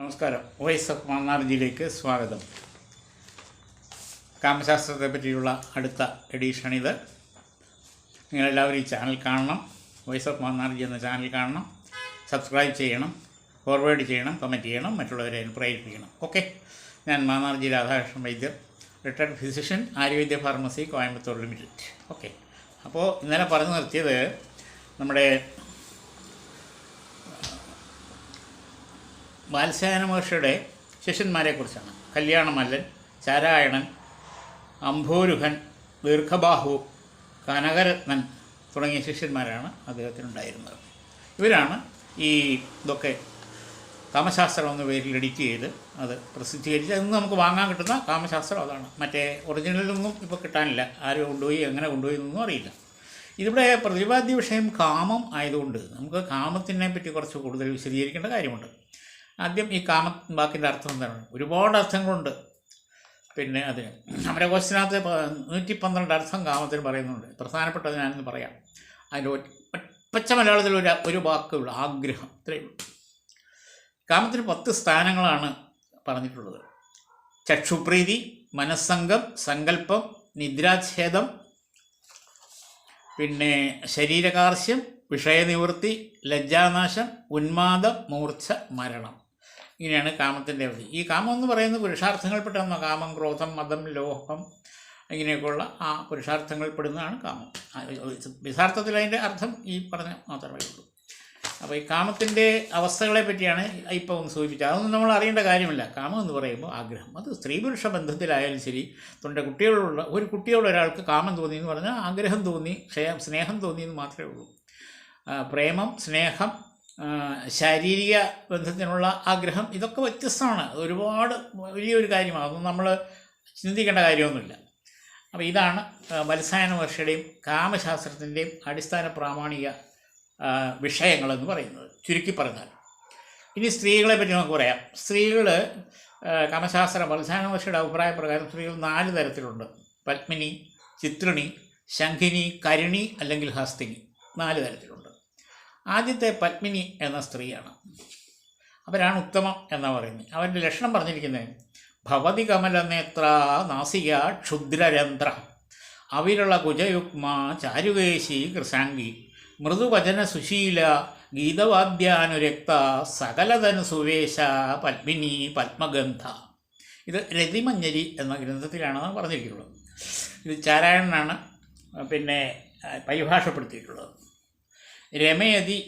നമസ്കാരം. Voice of മണ്ണാർജിയിലേക്ക് സ്വാഗതം. കാമശാസ്ത്രത്തെ പറ്റിയുള്ള അടുത്ത എഡീഷണിത് നിങ്ങളെല്ലാവരും ഈ ചാനൽ കാണണം. വോയിസ് ഓഫ് മണ്ണാർജി എന്ന ചാനൽ കാണണം. സബ്സ്ക്രൈബ് ചെയ്യണം. ഫോർവേഡ് ചെയ്യണം. കമന്റ് ചെയ്യണം. മറ്റുള്ളവരെ പ്രേരിപ്പിക്കണം. ഓക്കെ ഞാൻ മാന്നാർജി രാധാകൃഷ്ണൻ വൈദ്യർ retired physician Ayurvedya pharmacy Coimbatore limited okay അപ്പോൾ ഇന്നലെ പറഞ്ഞു നിർത്തിയത് നമ്മുടെ ബാലസായന മഹർഷിയുടെ ശിഷ്യന്മാരെക്കുറിച്ചാണ്. കല്യാണമല്ലൻ ചാരായണൻ അംഭോരുഹൻ ദീർഘബാഹു കനകരത്നൻ തുടങ്ങിയ ശിഷ്യന്മാരാണ് അദ്ദേഹത്തിനുണ്ടായിരുന്നത്. ഇവരാണ് ഈ ഇതൊക്കെ കാമശാസ്ത്രം എന്ന പേരിൽ എഡിറ്റ് ചെയ്ത് അത് പ്രസിദ്ധീകരിച്ച് അന്ന് നമുക്ക് വാങ്ങാൻ കിട്ടുന്ന കാമശാസ്ത്രം അതാണ്. മറ്റേ ഒറിജിനലൊന്നും ഇപ്പോൾ കിട്ടാനില്ല. ആരും കൊണ്ടുപോയി എങ്ങനെ കൊണ്ടുപോയി എന്നൊന്നും അറിയില്ല. ഇതിവിടെ പ്രതിപാദ്യ വിഷയം കാമം ആയതുകൊണ്ട് നമുക്ക് കാമത്തിനെ പറ്റി കുറച്ച് കൂടുതൽ വിശദീകരിക്കേണ്ട കാര്യമുണ്ട്. ആദ്യം ഈ കാമ വാക്കിന്റെ അർത്ഥം എന്താണ്? ഒരുപാട് അർത്ഥങ്ങളുണ്ട്. പിന്നെ അതിന് നമ്മുടെ ക്വസ്റ്റിനകത്ത് നൂറ്റി പന്ത്രണ്ട് അർത്ഥം കാമത്തിന് പറയുന്നുണ്ട്. പ്രധാനപ്പെട്ടത് ഞാനൊന്ന് പറയാം. അതിന്റെ പച്ച മലയാളത്തിൽ ഒരു ഒരു വാക്കുള്ളൂ ആഗ്രഹം. ഇത്രയേ കാമത്തിന് പത്ത് സ്ഥാനങ്ങളാണ് പറഞ്ഞിട്ടുള്ളത്. ചക്ഷുപ്രീതി മനസ്സംഗം സങ്കല്പം നിദ്രാഛേദം പിന്നെ ശരീരകാർശ്യം വിഷയനിവൃത്തി ലജ്ജാനാശം ഉന്മാദ മൂർച്ഛ മരണം. ഇങ്ങനെയാണ് കാമത്തിന്റെ അവധി. ഈ കാമം എന്ന് പറയുന്നത് പുരുഷാർത്ഥങ്ങൾപ്പെട്ട ഒന്ന് കാമം ക്രോധം മതം ലോഹം ഇങ്ങനെയൊക്കെയുള്ള ആ പുരുഷാർത്ഥങ്ങൾപ്പെടുന്നതാണ് കാമം. യഥാർത്ഥത്തിൽ അതിന്റെ അർത്ഥം ഈ പറഞ്ഞ മാത്രമേ ഉള്ളൂ. അപ്പോൾ ഈ കാമത്തിന്റെ അവസ്ഥകളെ പറ്റിയാണ് ഇപ്പോൾ ഒന്ന് സൂചിപ്പിച്ചത്. അതൊന്നും നമ്മൾ അറിയേണ്ട കാര്യമില്ല. കാമം എന്ന് പറയുമ്പോൾ ആഗ്രഹം. അത് സ്ത്രീ പുരുഷ ബന്ധത്തിലായാലും ശരി തൊണ്ട കുട്ടികളുള്ള ഒരു കുട്ടിയോട് ഒരാൾക്ക് കാമം തോന്നി എന്ന് പറഞ്ഞാൽ ആഗ്രഹം തോന്നി സ്നേഹം തോന്നി എന്ന് മാത്രമേ ഉള്ളൂ. പ്രേമം സ്നേഹം ശാരീരിക ബന്ധത്തിനുള്ള ആഗ്രഹം ഇതൊക്കെ വ്യത്യസ്തമാണ്. ഒരുപാട് വലിയൊരു കാര്യമാണ്. അതൊന്നും നമ്മൾ ചിന്തിക്കേണ്ട കാര്യമൊന്നുമില്ല. അപ്പോൾ ഇതാണ് വത്സായന വർഷയുടെയും കാമശാസ്ത്രത്തിന്റെയും അടിസ്ഥാന പ്രാമാണിക വിഷയങ്ങളെന്ന് പറയുന്നത്. ചുരുക്കി പറഞ്ഞാൽ. ഇനി സ്ത്രീകളെ പറ്റി നമുക്ക് പറയാം. സ്ത്രീകൾ കാമശാസ്ത്ര വത്സായന വർഷയുടെ അഭിപ്രായ പ്രകാരം സ്ത്രീകൾ നാല് തരത്തിലുണ്ട്. പത്മിനി ചിത്രിണി ശംഖിനി കരിണി അല്ലെങ്കിൽ ഹസ്തിനി. നാല് തരത്തിലുണ്ട്. ആദ്യത്തെ പത്മിനി എന്ന സ്ത്രീയാണ്. അവരാണ് ഉത്തമം എന്ന് പറയുന്നത്. അവരുടെ ലക്ഷണം പറഞ്ഞിരിക്കുന്നത് ഭവതി കമലനേത്ര നാസിക ക്ഷുദ്രരന്ധ്ര അവിരള കുജയുഗ്മ ചാരുകേശി കൃശാംഗി മൃദുവചന സുശീല ഗീതവാദ്യാനുരക്ത സകലതനു സുവേശ പത്മിനി പത്മഗന്ധ. ഇത് രതിമഞ്ഞരി എന്ന ഗ്രന്ഥത്തിലാണ് പറഞ്ഞിരിക്കുന്നത്. ഇത് ചാരായണനാണ് പിന്നെ പരിഭാഷപ്പെടുത്തിയിട്ടുള്ളത്. രമയതി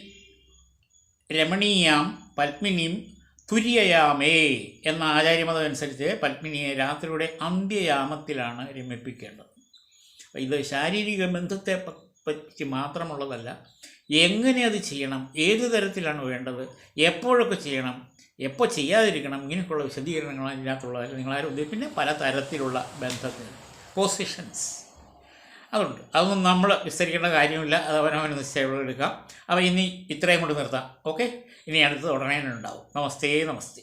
രമണീയാം പത്മിനിയും തുര്യയാമേ എന്ന ആചാര്യമതം അനുസരിച്ച് പത്മിനിയെ രാത്രിയുടെ അന്ത്യയാമത്തിലാണ് രമിപ്പിക്കേണ്ടത്. ഇത് ശാരീരിക ബന്ധത്തെ പറ്റി മാത്രമുള്ളതല്ല എങ്ങനെ അത് ചെയ്യണം ഏത് തരത്തിലാണ് വേണ്ടത് എപ്പോഴൊക്കെ ചെയ്യണം എപ്പോൾ ചെയ്യാതിരിക്കണം ഇങ്ങനെയൊക്കെയുള്ള വിശദീകരണങ്ങളാണ് ഇതിനകത്തുള്ളത് നിങ്ങളാരും പിന്നെ പല തരത്തിലുള്ള ബന്ധത്തിന്. പൊസിഷൻസ് അതുണ്ട്. അതൊന്നും നമ്മൾ വിസ്തരിക്കേണ്ട കാര്യമില്ല. അത് അവനവന് നിശ്ചയം എടുക്കാം. അപ്പോൾ ഇനി ഇത്രയും കൊണ്ട് നിർത്താം. ഓക്കെ ഇനി തന്നെ ഉണ്ടാവും. നമസ്തേ നമസ്തേ.